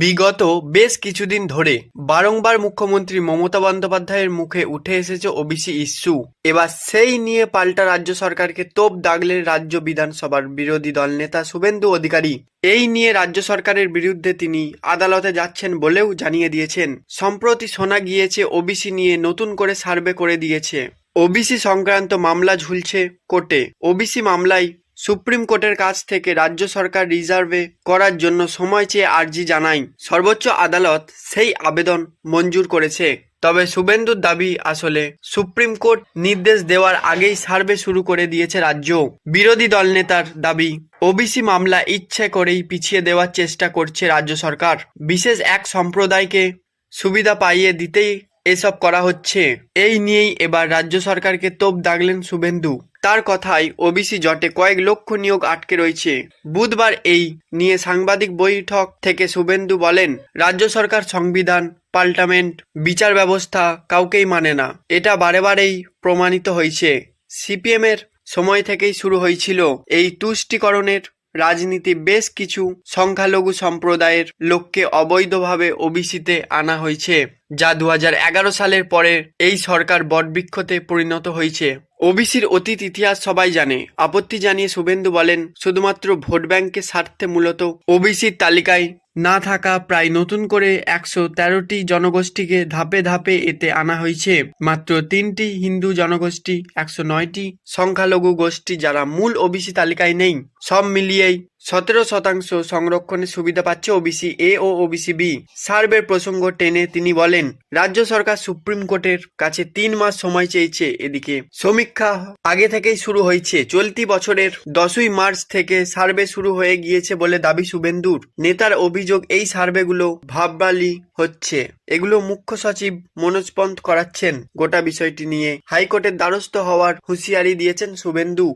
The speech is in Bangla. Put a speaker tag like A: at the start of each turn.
A: বিগত বেশ কিছুদিন ধরে বারংবার মুখ্যমন্ত্রী মমতা বন্দ্যোপাধ্যায়ের মুখে উঠে এসেছে ওবিসি ইস্যু। এবার সেই নিয়ে পাল্টা রাজ্য সরকারকে তোপ দাগলেন রাজ্য বিধানসভার বিরোধী দল নেতা শুভেন্দু অধিকারী। এই নিয়ে রাজ্য সরকারের বিরুদ্ধে তিনি আদালতে যাচ্ছেন বলেও জানিয়ে দিয়েছেন। সম্প্রতি শোনা গিয়েছে, ওবিসি নিয়ে নতুন করে সার্ভে করে দিয়েছে। ওবিসি সংক্রান্ত মামলা ঝুলছে কোর্টে। ওবিসি মামলায় সুপ্রিম কোর্টের কাছ থেকে রাজ্য সরকার রিজার্ভে করার জন্য সময় চেয়ে আর্জি জানায়। সর্বোচ্চ আদালত সেই আবেদন মঞ্জুর করেছে। তবে শুভেন্দুর দাবি আসলে সুপ্রিম কোর্ট নির্দেশ দেওয়ার আগেই সার্ভে শুরু করে দিয়েছে রাজ্য। বিরোধী দল নেতার দাবি, ওবিসি মামলা ইচ্ছে করেই পিছিয়ে দেওয়ার চেষ্টা করছে রাজ্য সরকার। বিশেষ এক সম্প্রদায়কে সুবিধা পাইয়ে দিতেই এসব করা হচ্ছে। এই নিয়েই এবার রাজ্য সরকারকে তোপ দাগলেন শুভেন্দু। তার কথায় ওবিসি জটে কয়েক লক্ষ নিয়োগ আটকে রয়েছে। বুধবার এই নিয়ে সাংবাদিক বৈঠক থেকে শুভেন্দু বলেন, রাজ্য সরকার সংবিধান পাল্টামেন্ট বিচার ব্যবস্থা কাউকেই মানে না। এটা বারে বারেই প্রমাণিত হয়েছে। সিপিএমের সময় থেকেই শুরু হয়েছিল এই তুষ্টিকরণের রাজনীতি বেশ কিছু সংখ্যালঘু সম্প্রদায়ের লোককে অবৈধভাবে ওবিসিতে আনা হয়েছে, যা দু সালের পরে এই সরকার বটবৃক্ষতে পরিণত হয়েছে। ওবিসির অতীত ইতিহাস সবাই জানে। আপত্তি জানিয়ে শুভেন্দু বলেন, শুধুমাত্র ভোট ব্যাংকের স্বার্থে মূলত ওবিসির তালিকায় না থাকা প্রায় নতুন করে একশো তেরোটি জনগোষ্ঠীকে ধাপে ধাপে এতে আনা হয়েছে। মাত্র তিনটি হিন্দু জনগোষ্ঠী, একশো নয়টি সংখ্যালঘু গোষ্ঠী যারা মূল ওবিসি তালিকায় নেই। সব মিলিয়েই সতেরো শতাংশ সংরক্ষণের সুবিধা পাচ্ছে ওবিসি এ ও ওবিসি বি। সার্ভের প্রসঙ্গ টেনে তিনি বলেন, রাজ্য সরকার সুপ্রিম কোর্টের কাছে তিন মাস সময় চেয়েছে এদিকে। সমীক্ষা আগে থেকেই শুরু হয়েছে। চলতি বছরের দশই মার্চ থেকে সার্ভে শুরু হয়ে গিয়েছে বলে দাবি শুভেন্দুর। নেতার অভিযোগ, এই সার্ভেগুলো ভাববালি হচ্ছে। এগুলো মুখ্য সচিব মনোজ পন্থ করাচ্ছেন। গোটা বিষয়টি নিয়ে হাইকোর্টের দ্বারস্থ হওয়ার হুঁশিয়ারি দিয়েছেন শুভেন্দু।